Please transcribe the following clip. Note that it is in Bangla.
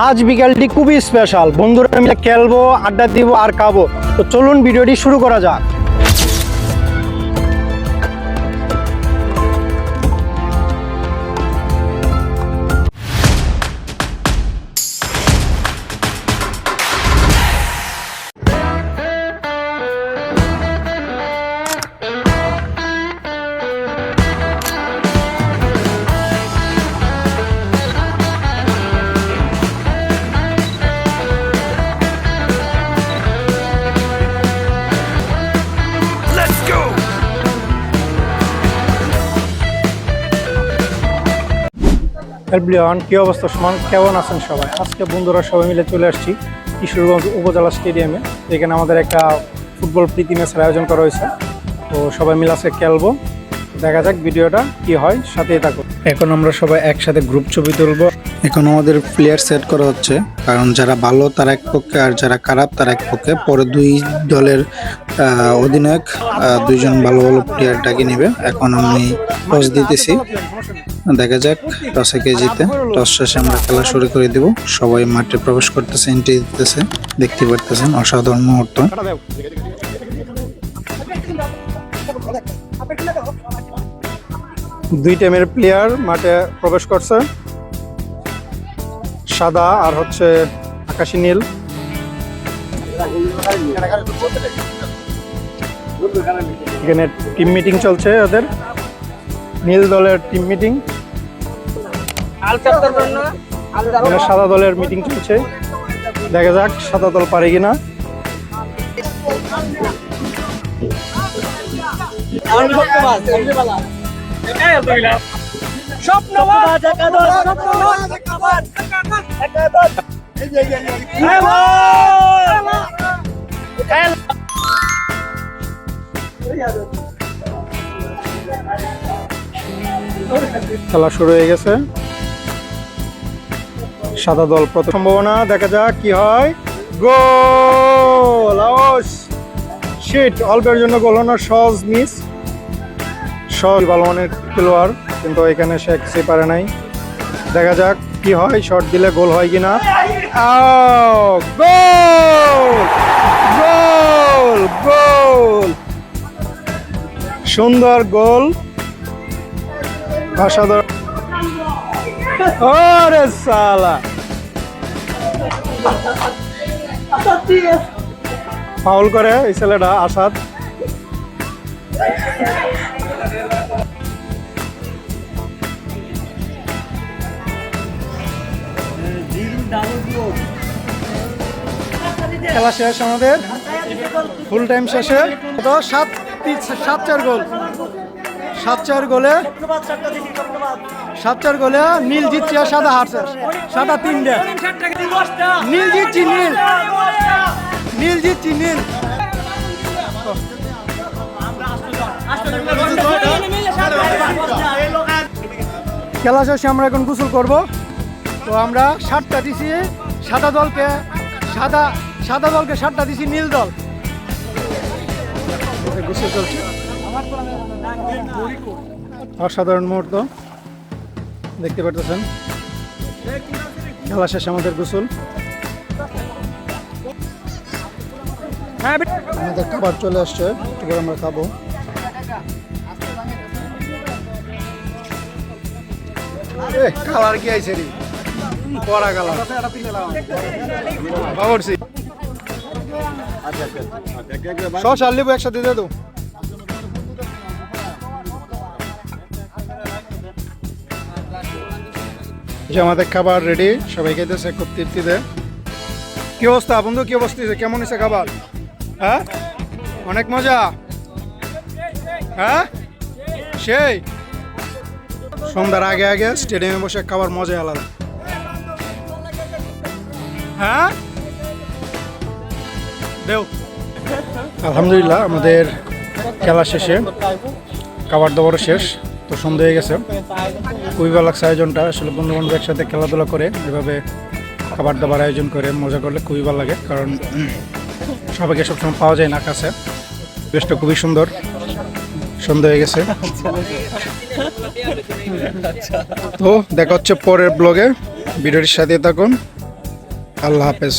আজ বিকালটি খুবই স্পেশাল বন্ধুরা মিলে খেলব, আড্ডা দিব আর খাব। তো চলুন ভিডিওটি শুরু করা যাক। এভরিওয়ান কি অবস্থা সমান? কেমন আছেন সবাই? আজকে বন্ধুরা সবাই মিলে চলে আসছি কিশোরগঞ্জ উপজেলা স্টেডিয়ামে এখানে আমাদের একটা ফুটবল প্রীতি ম্যাচের আয়োজন করা হয়েছে। তো সবাই মিলে আজকে খেলব। দেখা যাক ভিডিওটা কি হয়, সাথেই থাকুন। এখন আমরা সবাই একসাথে গ্রুপ ছবি তুলবো। এখন আমাদের প্লেয়ার সেট করা হচ্ছে, কারণ যারা ভালো তারা এক পক্ষে, আর যারা খারাপ তারা এক পক্ষে। পরে দুই দলের অধিনায়ক দুইজন ভালো ভালো প্লেয়ার ডাকি নেবে। এখন আমি টস দিতেছি। দেখা যাক, টসে কে জিতে। টস শেষে আমরা খেলা শুরু করে দেব। সবাই মাঠে প্রবেশ করতেছে এন্ট্রি দিতেছে। দেখতে পারতেছেন, অসাধারণ মুহূর্ত। দুই টিমের প্লেয়ার মাঠে প্রবেশ করছে। সাদা আর হচ্ছে আকাশি নীল। এখানে টিম মিটিং চলছে ওদের। নীল দলের টিম মিটিং সাদা দলের মিটিং চলছে। দেখা যাক সাদা দল পারে কিনা। খেলা শুরু হয়ে গেছে। সাদা দল প্রথম সম্ভাবনা, দেখা যাক কি হয়। গোল! শিট অল্পের জন্য গোল হওয়ার সহজ মিস সহজ ভালো মানের খেলোয়াড়, কিন্তু এখানে সে কিছুই পারে নাই। দেখা যাক কি হয় শট দিলে গোল হয় কিনা। গোল! গোল! গোল! সুন্দর গোল। অসাধারণ ওরে সালা ফাউল করে এই ছেলেটা, আসাদ। খেলা শেষ আমাদের। ফুল টাইম শেষে। তো সাত তিন- সাত, চার গোল। সাত, চার গোলে, সাত, চার গোলে নীল জিতছে আর সাদা হারছে। সাদা তিনটে নীল জিতছি, নীল। নীল জিতছি, নীল। খেলা শেষে আমরা এখন গোসল করব। তো আমরা সাতটা দিছি সাদা দলকে, সাদা সাদা দলকে সাতটা দিছি নীল দল। অসাধারণ মুহূর্ত। দেখতে পারতেছেন? খেলা শেষে, আমাদের গোসল। আমাদের খাবার চলে আসছে, এবার আমরা খাব। কালার কি আইছে রে? কালার। বাবরসি একসাথে দিয়ে দাও। যে আমাদের খাবার রেডি সবাই খেতেছে, খুব তৃপ্তিতে। কি অবস্থা বন্ধু, কি অবস্থা? কেমন হয়েছে খাবার? হ্যাঁ? অনেক মজা? হ্যাঁ? সেই। সন্ধ্যার আগে আগে স্টেডিয়ামে বসে খাবার মজা আলাদা। হ্যাঁ? আলহামদুলিল্লাহ, আমাদের খেলা শেষে খাবার দাবারও শেষ, তো সন্ধ্যা হয়ে গেছে। খুবই ভালো লাগছে আয়োজনটা, আসলে বন্ধু বান্ধব একসাথে খেলাধুলা করে, এভাবে খাবার দাবার আয়োজন করে মজা করলে খুবই ভালো লাগে, কারণ সবাইকে সবসময় পাওয়া যায় না কাছে। বেশটা খুবই সুন্দর। সন্ধ্যা হয়ে গেছে। তো দেখা হচ্ছে পরের ব্লগে। ভিডিওটির সাথে থাকুন। আল্লাহ হাফেজ।